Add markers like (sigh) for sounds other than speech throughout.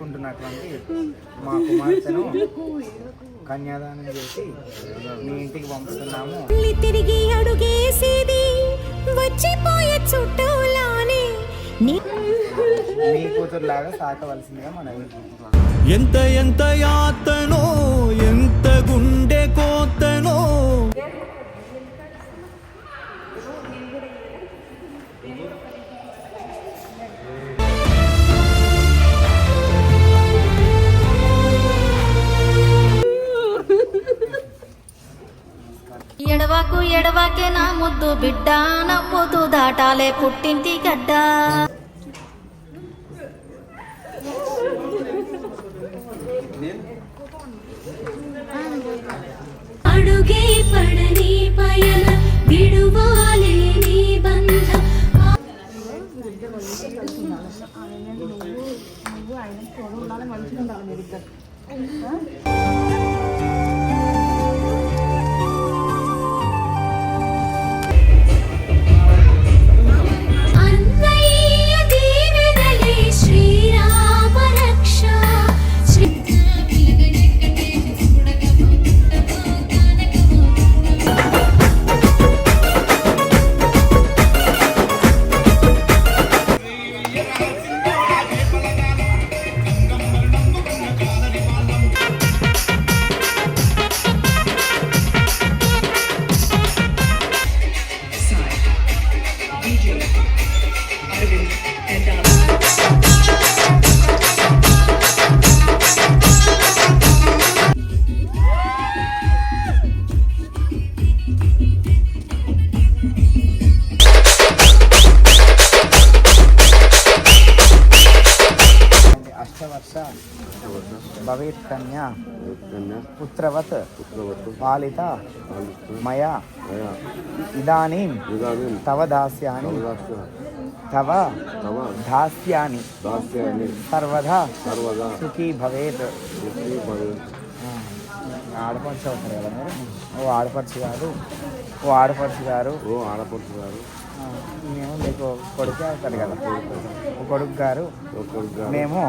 చేసుకుంటున్నటువంటి మా కుమార్తెను కన్యాదానం చేసి మీ ఇంటికి పంపుతున్నాము. తిరిగి అడుగేసేది వచ్చిపోయే చుట్టూలానే. నీ మీ కూతురులాగా సాకవలసిందిగా మనవి ఎంత ఎంత యాతనో ఎంత గుండె కోతనో. ఎడవాకు ఎడవాకే నా ముద్దు బిడ్డ నవ్వుతూ దాటాలే పుట్టింటి గడ్డ. అడుగే పడని పయన విడువాలే నీ బంధం. అన్నయ్య పుత్రవత్ పాలిత మయా ఇదానీం తవ దాస్యాని తవ దాస్యాని సర్వదా సుఖీ భవేత్. ఆ, ఆడపడుచు అవుతారు కదా మీరు? ఓ ఆడపడుచు గారు ఓ ఆడపడుచు గారు. ఓ ఆడపడుచు గారు. మేము మీకు కొడుకే అవుతారు కదా. కొడుకు గారు. మేము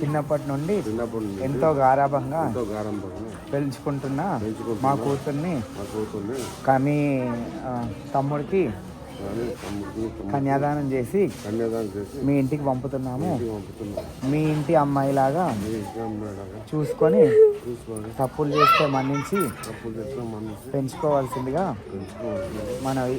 చిన్నప్పటి నుండి ఎంతో గారాభంగా పెంచుకుంటున్న. మా కూతుర్ని మా కానీ తమ్ముడికి కన్యాదానం చేసి కన్యాదానం చేసి మీ ఇంటికి పంపుతున్నాము. మీ ఇంటి అమ్మాయిలాగా ఇంట్లో మేడగా చూసుకొని తప్పులు చేస్తే మన్నించి పెంచుకోవాల్సిందిగా పెంచుకోవాలి మనవి.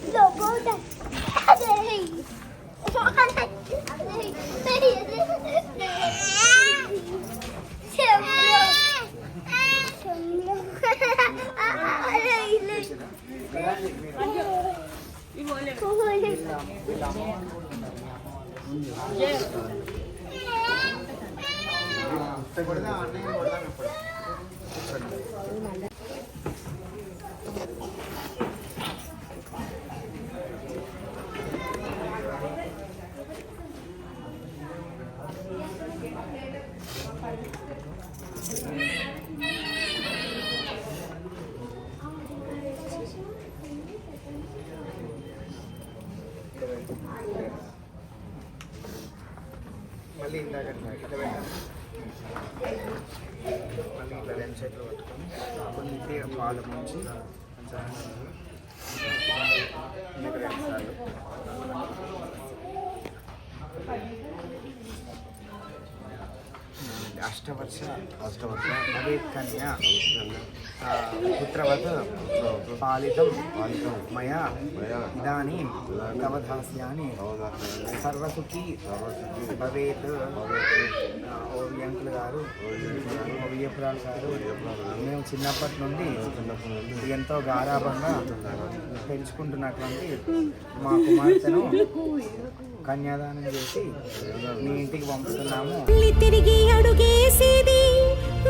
కొడదాం అన్నయ్య కొడదాం ఇప్పుడు మళ్ళీ ఇందాక ఇట్లా పెట్టాలి. మళ్ళీ ఇట్లా రెండు సైడ్లో పట్టుకొని కొద్దిగా పాలు ముంచి పంచదార అష్టవర్ష అష్టవర్ష భవేత్కన్య కన్య పుత్రవత్ పాలితం పాలితం మయా మయా ఇదానీం తవ దాస్యామి సర్వసుఖీ భవేత్ భవేత్ గారు ఓ గారు మేము చిన్నప్పటి నుండి ఎంతో గారాభంగా గారాభంగా పెంచుకుంటున్నటువంటి మా కుమార్తెను కన్యాదానం చేసి మీ ఇంటికి పంపుతున్నాము. తిరిగి అడుగేసేది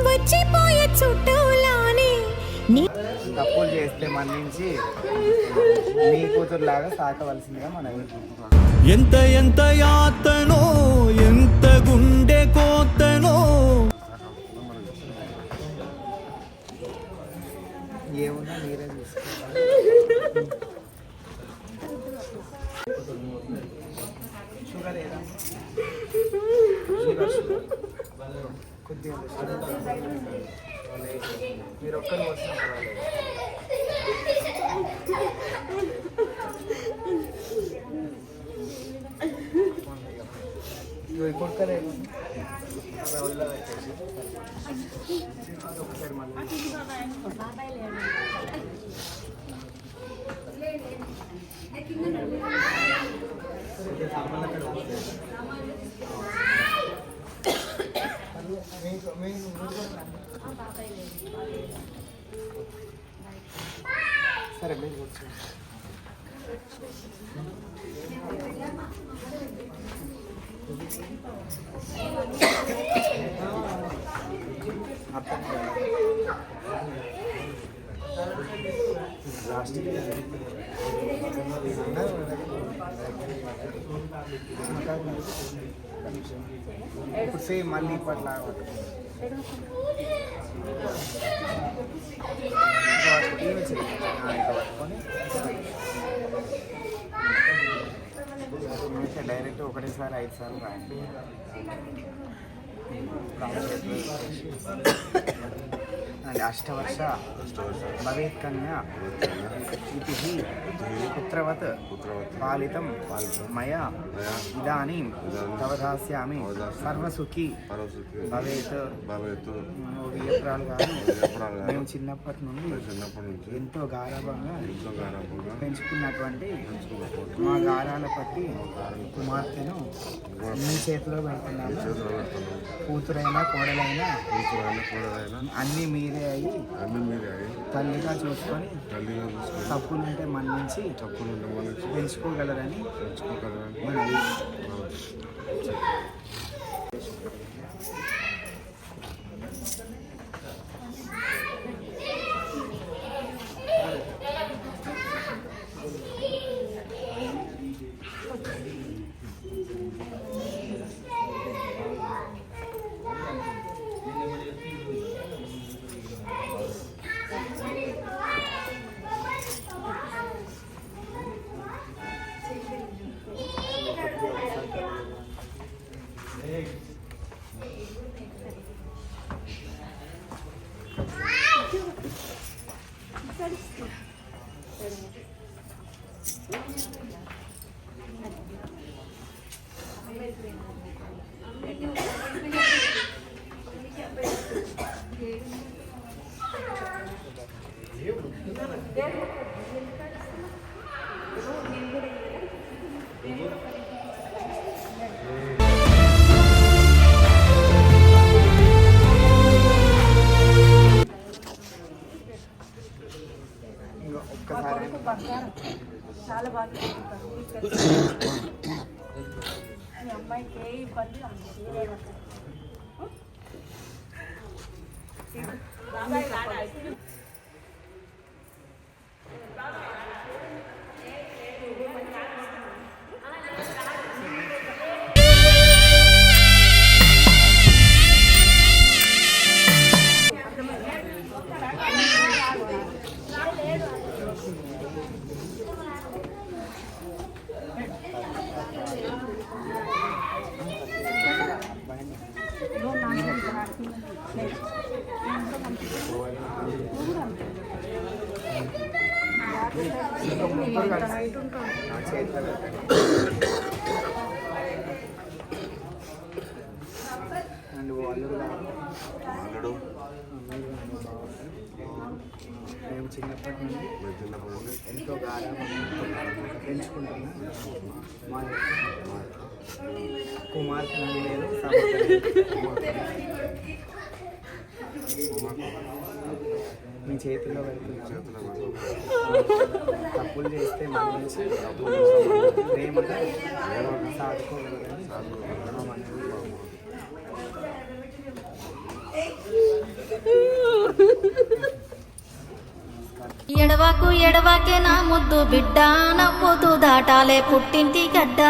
వచ్చిపోయే చుట్టూలానే. నీ తప్పులు చేస్తే మన్నించి మీ కూతురులాగా సాకవలసిందిగా మనవి. ఎంత ఎంత యాతనో ఎంత గుండె కోతనో. ఏమున్నా మీరే చూసుకోవాలి. కొద్దిగా మీరు ఒక్కరు వచ్చిన పర్వాలేదు ఇగో ఈ అలా ఒకసారి మళ్ళీ సరే మీరు కూర్చోండి అర్థం లాస్ట్ ఇప్పుడు సేమ్ మళ్ళీ ఇప్పట్లా డైరెక్ట్ ఒకటేసారి ఐదు సార్లు రాయండి అండ్ అష్టవర్ష భవేత్ కన్యా ఇది పుత్రవత్ పాలితం మయా ఇదానీం తవ దాస్యామి సర్వసుఖి భవేత్ భవేత్ వియప్రాలు కానీ మేము చిన్నప్పటి నుండి చిన్నప్పటి నుంచి ఎంతో గారాభంగా ఎంతో పెంచుకున్నటువంటి మా గారాల పట్టి కుమార్తెను మీ చేతిలో పెడుతున్నాము కూతురైనా కోడలైనా కూతురైనా కూడదైనా అన్నీ మీరే అయ్యి అన్ని మీరే అయి తల్లిగా చూసుకొని తల్లిగా చూసుకొని తప్పులుంటే మన్నించి తప్పులు మనకి పెంచుకోగలరని పెంచుకోగలరని Máy 来去 అల్లుడు మేము చిన్నప్పటి నుండి మీరు చిన్నప్పటి నుండి ఎంతో గాఢంగా పెంచుకుంటున్నా మా కుమార్తె నేను మీ చేతిలో తప్పులు చేస్తే మన్నించి ప్రేమగా ఎడవాకు ఎడవాకే నా ముద్దు బిడ్డ. నవ్వుతూ దాటాలే పుట్టింటి గడ్డ.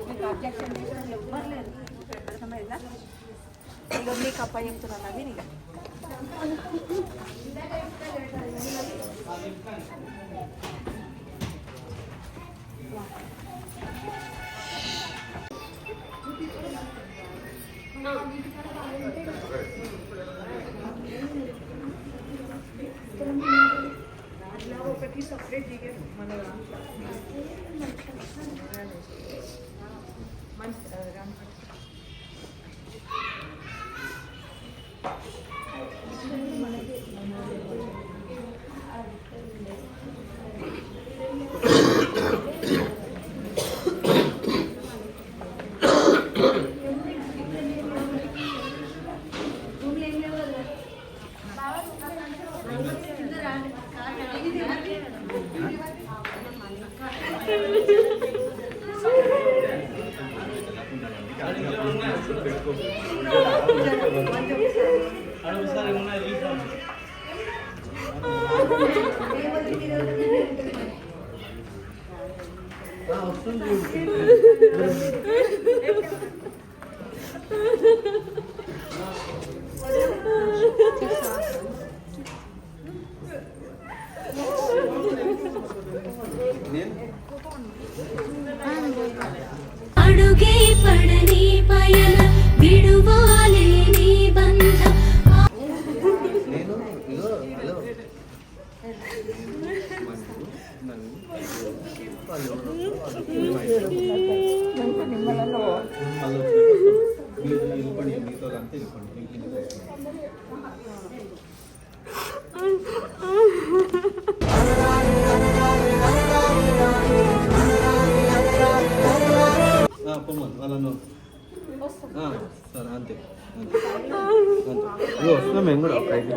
మీకు అబ్జెక్షన్ చేసిన ఎవ్వరు లేరు. అర్థమైందా? ఇక మీకు అప్ప చెప్తున్నాను అది (laughs) వాళ్ళను. సరే అంతే. వస్తున్నాం మేము కూడా ఒక ఐదు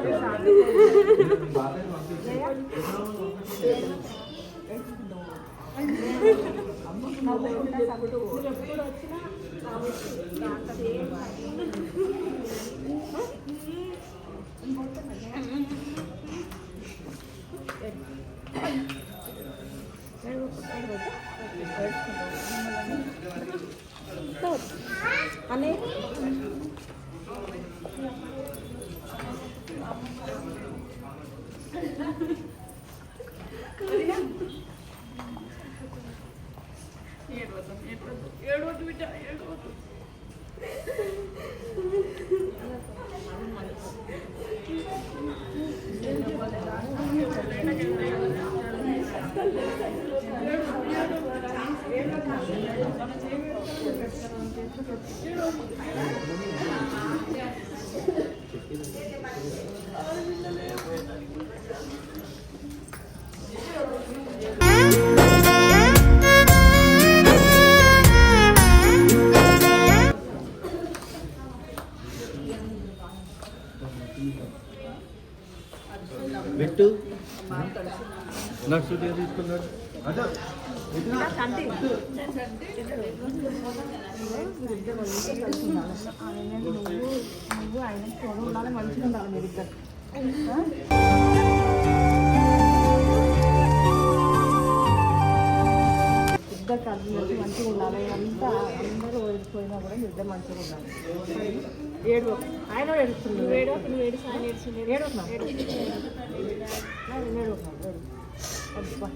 (laughs) పెట్టు నడుచుకుంటే తీసుకున్నాడు అదే నువ్వు ఆయన తోడు ఉండాలి మంచిగా ఉండాలి మీరు ఇద్దరు ఇద్దరు కలిసి మంచిగా ఉండాలి అంతా అందరూ ఓడిపోయినా కూడా ఇద్దరు మంచిగా ఉండాలి ఏడు ఆయన కూడా ఏడు ఏడు నువ్వు ఏడు ఆయన ఏడుస్తుంది ఏడు ఏడు Hadi bak.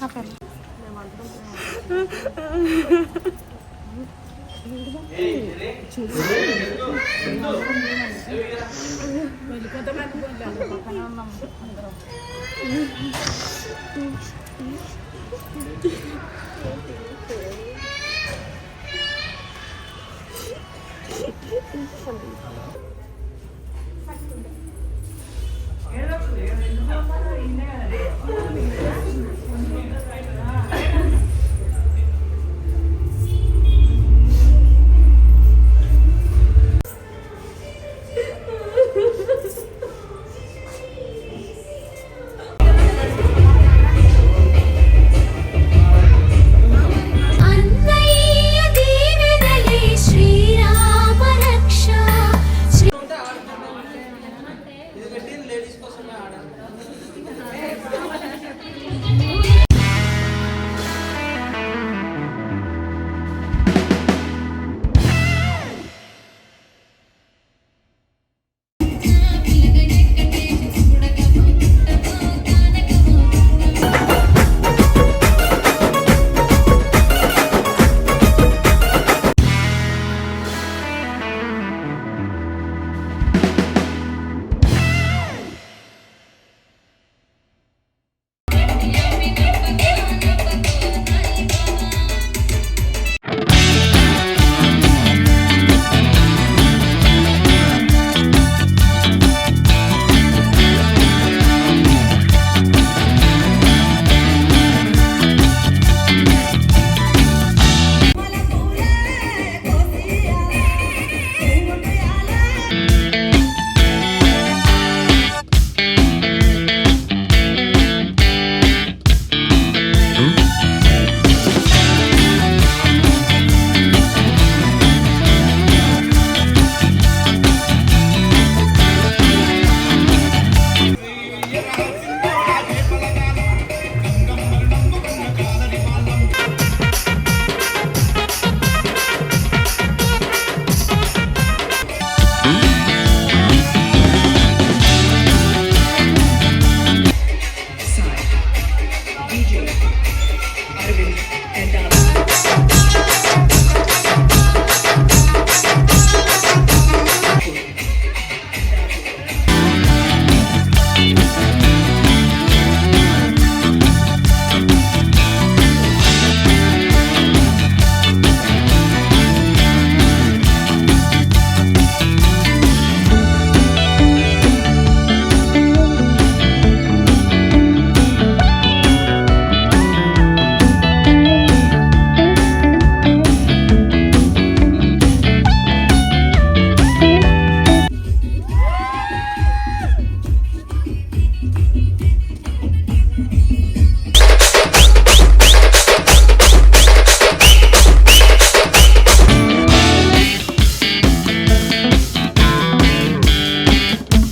Aferin. Assembly.